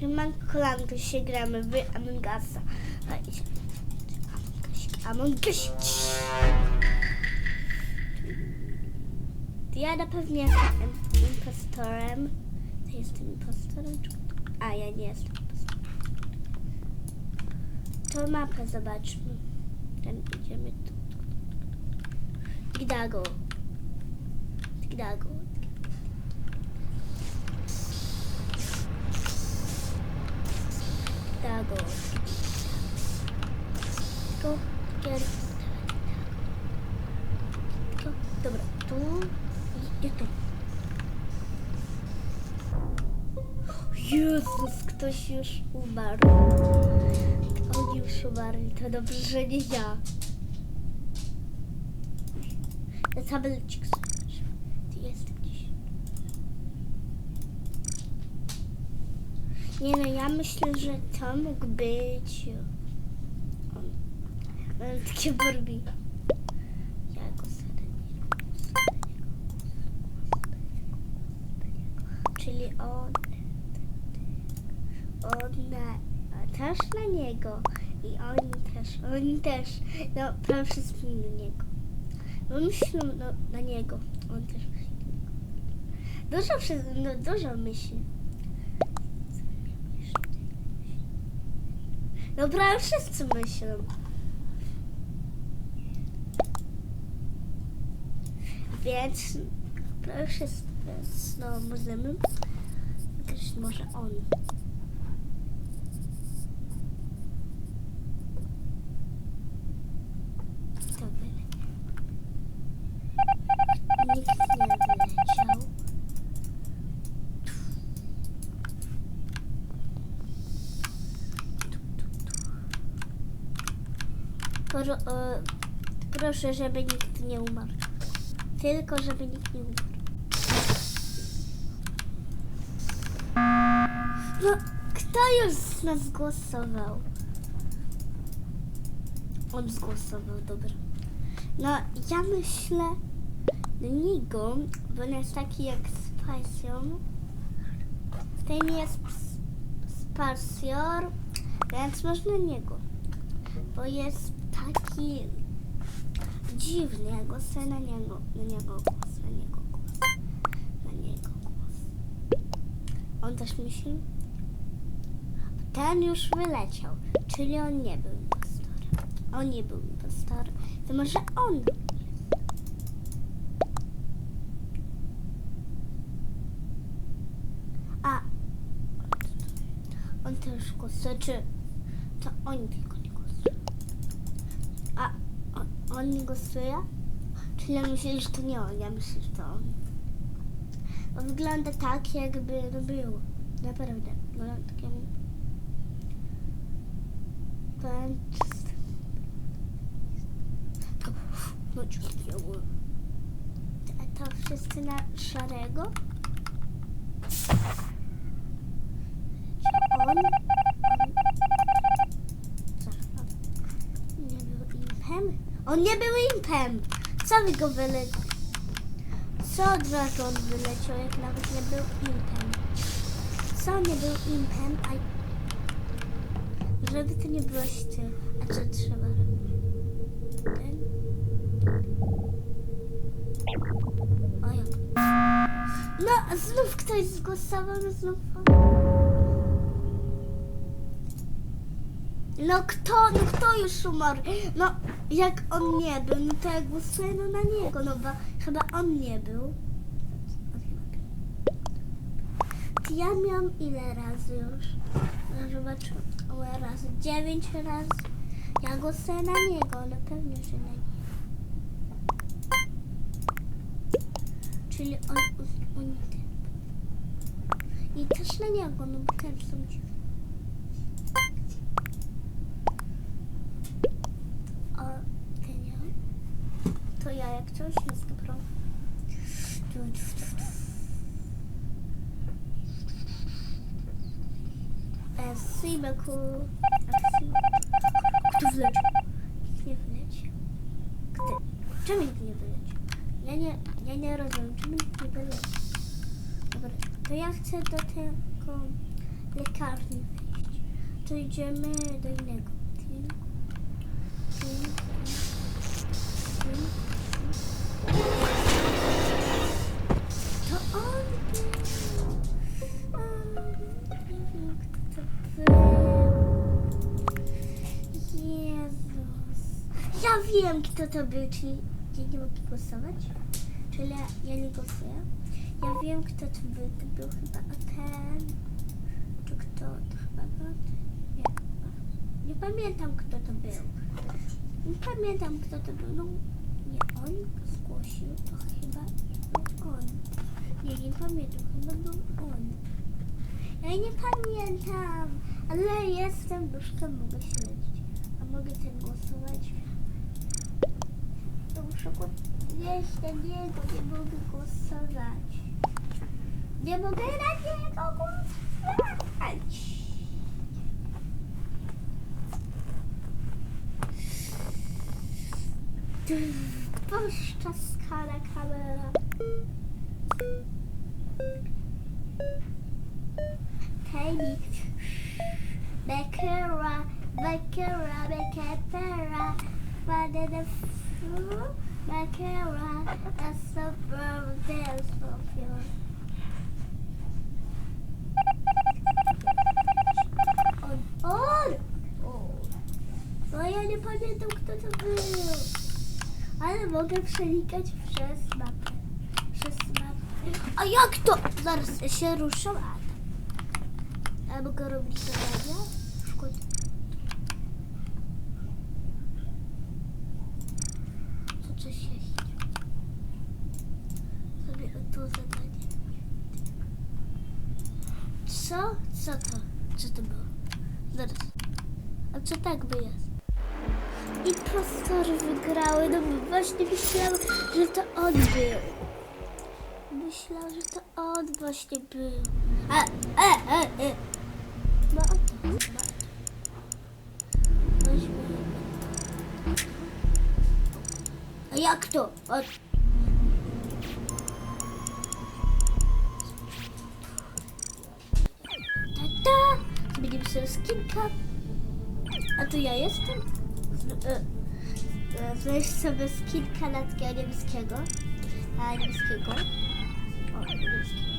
Siemanko, się gramy w Among Usa. Chodź. Among Us. Ja na pewno jestem im- impostorem. Ty jestem impostorem? A, ja nie jestem impostorem. To mapę zobaczmy. Ten idziemy tu. Gdago. Gdago. Gier. Tylko, dobra, tu i, i tu. Jezus, ktoś już umarł. Oni już umarli, to dobrze, że nie ja. Tabelcik zobacz. Ty jest gdzieś. Nie no, ja myślę, że to mógł być on. Mam takie borbi. Ja go Czyli on. On na, też na niego. I oni też, oni też. No, prawie wszyscy na niego. No myślą no, na niego. On też myśli. Dużo, wszy- no, dużo myśli. No prawie wszyscy myślą. Więc prawie wszyscy. Więc no możemy. Też może on. Kto wyleciał? Nikt nie wyleciał. Pro, e, proszę, żeby nikt nie umarł. Tylko, żeby nikt nie umarł. No, kto już z nas głosował? On zgłosował, dobra. No, ja myślę na niego, bo on jest taki jak Spacją. Ten jest Spacjor, więc można niego. Bo jest taki dziwny, ja na niego, na niego głos, na niego głos, na niego głos. On też myśli? Ten już wyleciał, czyli on nie był impostorem. On nie był impostorem. To może on jest. A, on też głosuje, czy to oni tylko nie on, nie głosuje? Czyli ja myślę, że to nie on, ja myślę, że to on. Bo wygląda tak, jakby no było. Naprawdę. Wygląda tak. To, no. A to wszyscy na szarego? On? On nie był impem? On nie był impem! Co wy go wyle... Co od razu on wyleciał, jak nawet nie był impem? Co nie był impem? A... Żeby to nie byłeś ty. A co trzeba robić? Ten? O jak? No, znów ktoś zgłosował, no znów No kto, no kto już umarł? No jak on nie był, no to ja głosuję no na niego, no bo chyba on nie był. Ja miałam ile razy już? No zobaczymy. Ile razy? Dziewięć razy. Ja głosuję na niego, no pewnie, że na niego. Czyli on, on, on. I też na niego, no bo też są dziwne. A ten ja? To ja jak coś jest dobro. E, Sybeku. Kto wleciał? Nikt nie wleciał. Kto? Czemu nikt nie wyleciał? Ja nie, ja nie rozumiem, czemu nikt nie wyleciał. Dobra, to ja chcę do tego lekarni wyjść. To idziemy do innego. Wiem, kto to był, czyli ja nie mogę głosować. Czyli ja, ja nie głosuję. Ja wiem, kto to był. To był chyba ten. Czy kto? To chyba był. Nie. Nie pamiętam, kto to był. Nie pamiętam, kto to był. No, nie on zgłosił. To chyba był on. Nie, nie pamiętam. Chyba był on. Ja nie pamiętam. Ale jestem duszką, mogę śledzić. A mogę ten głosować? Go jeść na niego, nie mogę głosować. Nie mogę na niego głosować. Puszcza skala kamera. Tejmi. Bekera, bekera, bekera. Banana fruit, bekera. That's the bird dance of you. On! No ja nie pamiętam kto to był. Ale mogę przenikać przez mapę. Przez mapę. A jak to? Zaraz się ruszam. A. A mogę robić zadania? Szkoda. Co coś jest? Sobie o to zadanie. Co? Co to? Co to było? Zaraz. A co tak by jest? Impostory wygrały. No właśnie myślałam, że to on był. Myślałam, że to on właśnie był. A, e, e, e. No no. A jak to? O... Skinka. A to ja jestem? E, e, Weź sobie skin kanadskiego niebieskiego. A niebieskiego. O, niebieskiego.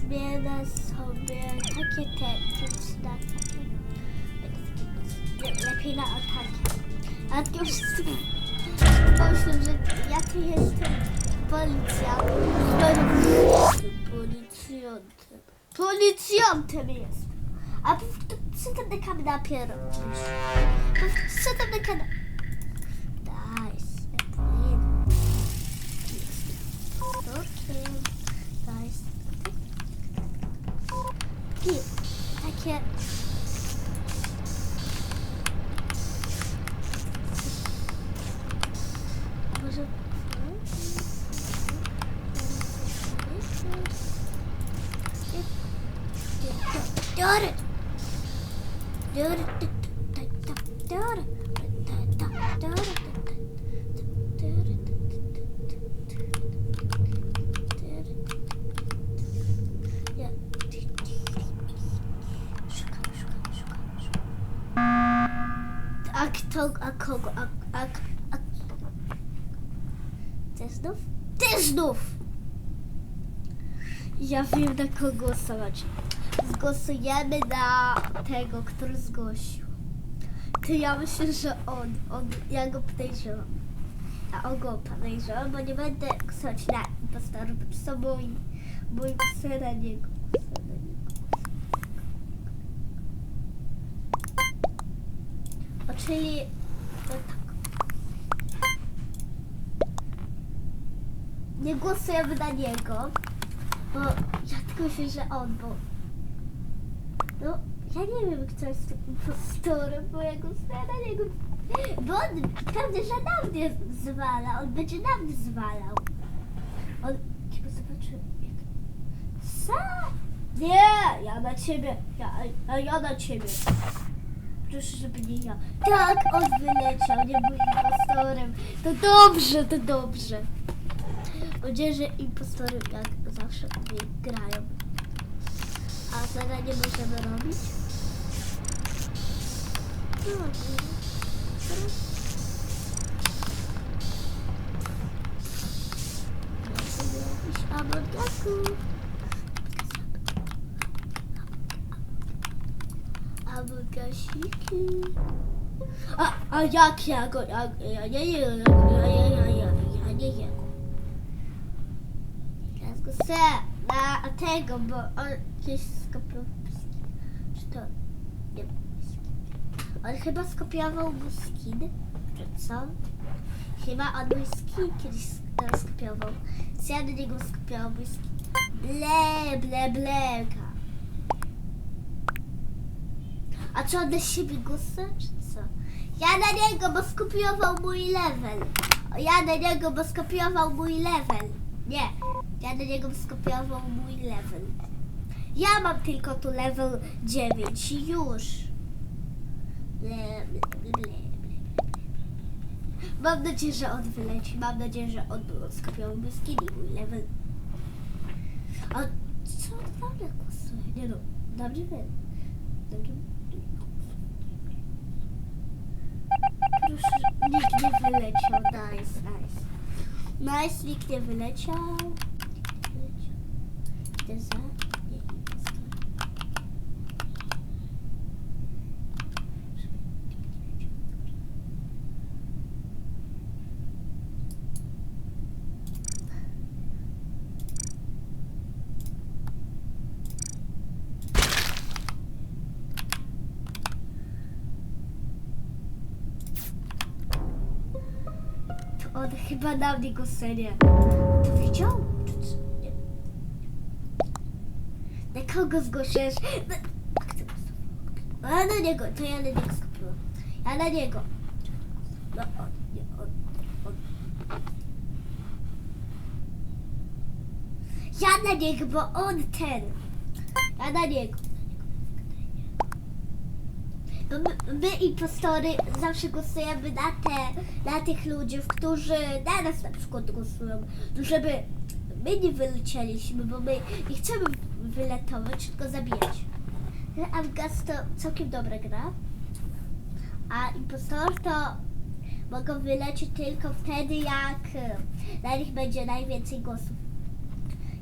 Zmienię sobie takie te, na takie. Le- Lepiej na ataki. A to już pomyślę, że ja tu jestem policjantem. Policjantem. Policjantem jestem. A co tam na kanapie robisz? Co tam na kanapie? Daj, sobie. Okej. Daj. Takie, takie... Może... Got it! Kto, a kogo, a, a, a... Ty znów! Ja wiem na kogo głosować. Zgłosujemy na tego, który zgłosił. To ja myślę, że on, on, ja go podejrzewam. A on go podejrzewam, bo nie będę głosować na impostora, bo to są moi, moi na niego. Głosuję na niego. O, czyli, no tak. Nie głosujemy na niego, bo ja tylko myślę, że on, bo no, ja nie wiem, kto jest impostorem, bo ja głosuję na niego. Bo on pewnie, że na mnie zwala. On będzie na mnie zwalał. On chyba zobaczył, jak... Co? Nie, ja na ciebie. Ja, ja na ciebie. Proszę, żeby nie ja. Tak, on wyleciał, nie był impostorem. To dobrze, to dobrze. Mam nadzieję, że impostory jak zawsze grają. A Zera nie możemy robić. No, teraz sobie jakiś A, jak ja go, ja, ja nie jem, ja, ja, ja, ja, ja nie jem. Teraz go chcę na tego, bo on gdzieś skopiował skin. Czy to, nie. On chyba skopiował skin, czy co? Chyba on mój kiedyś sk- skopiował. Więc ja do niego skopiowałam mój skin. Ble, ble, bleka. A co on do siebie głosy, czy co? Ja na niego, bo skopiował mój level. Ja na niego, bo skopiował mój level. Nie, ja na niego skopiował mój level. Ja mam tylko tu level 9 i już. Ble, ble, ble. Mam nadzieję, że on wyleci. Mam nadzieję, że on był skopiował mój skin i mój level. A co on tam? Nie no, dobrze wiem. Dobrze Proszę, nikt nie wyleciał. Nice, nice. Nice, nikt nie wyleciał. Nikt. Chyba na mnie głosuje. To widział? Nie. Na kogo zgłosisz? Na... Kto głosował? A na niego, to ja na niego skupiłam. Ja na niego. No on, nie, on, on. Ja na niego, bo on ten. Ja na niego. No my, impostory zawsze głosujemy na te, na tych ludzi, którzy na nas na przykład głosują, no żeby my nie wylecieliśmy, bo my nie chcemy wyletować, tylko zabijać. Amgas to całkiem dobra gra, a impostor to mogą wylecieć tylko wtedy, jak e, na nich będzie najwięcej głosów.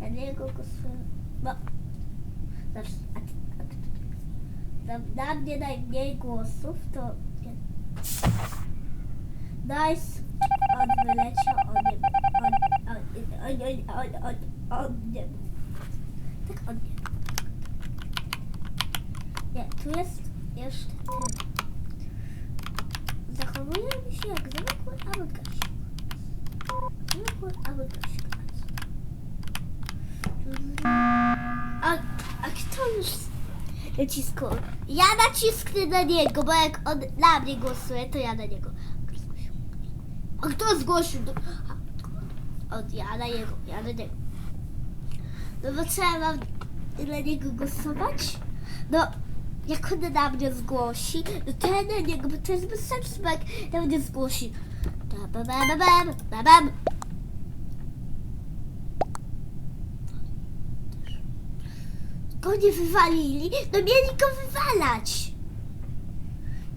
Ja niego głosuję, bo... Ty- na mnie najmniej głosów, to. Nice. On wyleciał, on nie on, on, on, on, on, on, on nie. Tak, on nie. Nie, tu jest jeszcze ten. Zachowujemy się jak zwykły amerykański. Zwykły amerykański. A, a kto już naciskał? Ja nacisknę na niego, bo jak on na mnie głosuje, to ja na niego. A kto zgłosił? A, on, ja na niego, ja na niego. No bo ja mam na niego głosować? No, jak on na mnie zgłosi, no to ja na niego, bo to jest bez sensu, jak na mnie zgłosi. Ba, ba, ba, ba, ba, ba, ba. Go nie wywalili? No mieli go wywalać.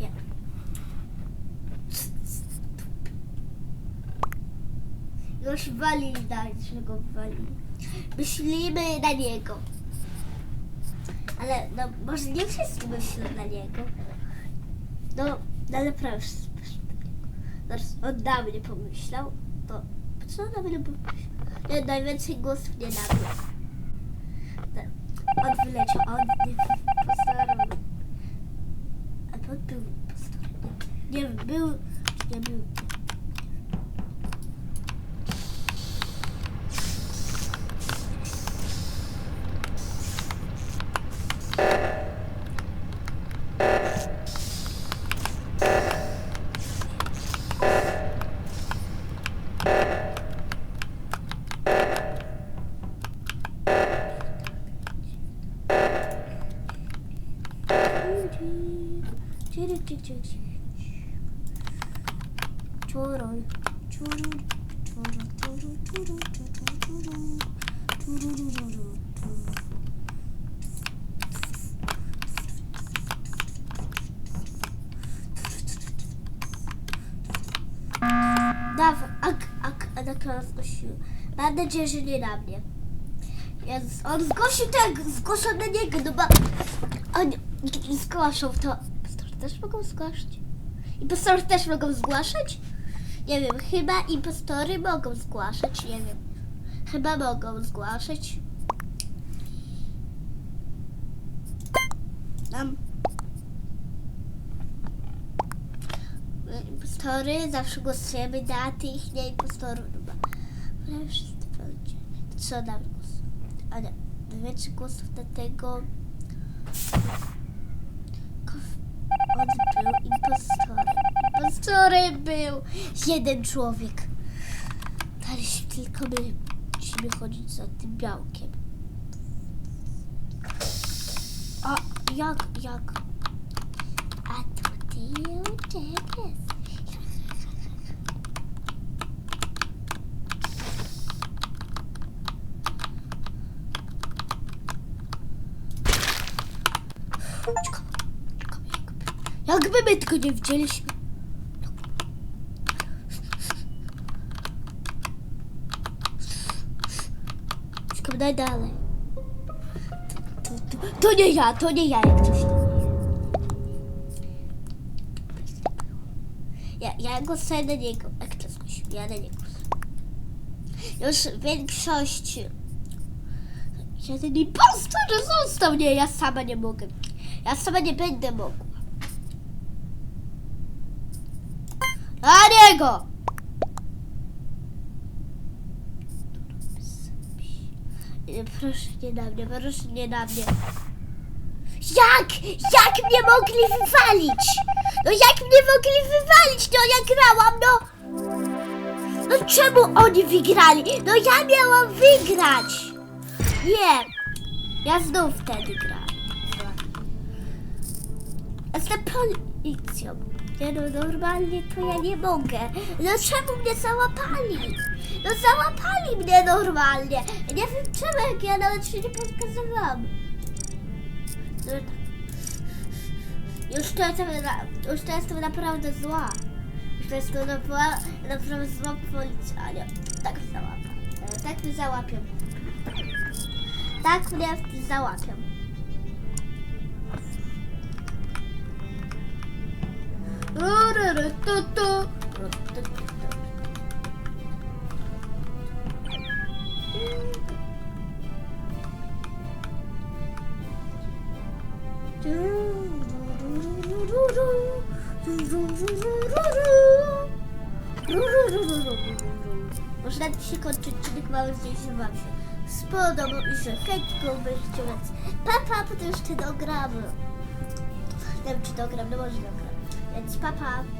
Nie. Już walili, dać, że go wywalili. Myślimy na niego. Ale no, może nie wszyscy myślą na niego. No, no ale proszę. Zaraz on na mnie pomyślał, to co na mnie pomyślał? Nie, najwięcej głosów nie na mnie. od wylecia, od nie, postaru. Albo był postarny. Nie wiem, był liczyć. Ak, ak, a na kanał zgłosił. Mam nadzieję, że nie na mnie. Jezus, on zgłosił tak, zgłosił na niego, no bo on zgłaszał to. Też mogą zgłaszać? Impostorzy też mogą zgłaszać? Nie wiem, chyba impostory mogą zgłaszać, nie wiem. Chyba mogą zgłaszać. Tam. Impostory zawsze głosujemy na tych, nie impostorów. Ale wszyscy będzie. To co dam głos? A nie, więcej głosów na tego. Ko- On był impostorem. Był jeden człowiek. Się tylko my musimy chodzić za tym białkiem. A jak, jak? A. Ciekawe, ciekawe, jakby. My tylko nie widzieliśmy. Daj dalej. To, to, to nie ja, to nie ja, jak coś. Ja, ja głosuję na niego, jak to coś, ja na niego. Już większość Jeden impostor został, nie, ja sama nie mogę. Ja sama nie będę mogła. Na niego! Nie, Proszę nie na mnie, proszę nie na mnie. Jak? Jak mnie mogli wywalić? No jak mnie mogli wywalić? No ja grałam, no. No czemu oni wygrali? No ja miałam wygrać. Nie. Ja znów wtedy grałem. Jestem policją. Nie no, normalnie to ja nie mogę. No czemu mnie załapali? No załapali mnie normalnie. Nie wiem czemu, jak ja nawet się nie pokazywałam. No, tak. już to jestem, na, już to jestem naprawdę zła. Już to jestem naprawdę, naprawdę zła policja. A nie, tak załapał. Tak mnie załapią. Tak mnie załapią. Może na tym się kończy odcinek, nadzieję, że Wam się spodobał i że chętnie obejrzycie więc papa, potem jeszcze dogramy. Nie wiem, czy dogram, no może dogram. Więc papa.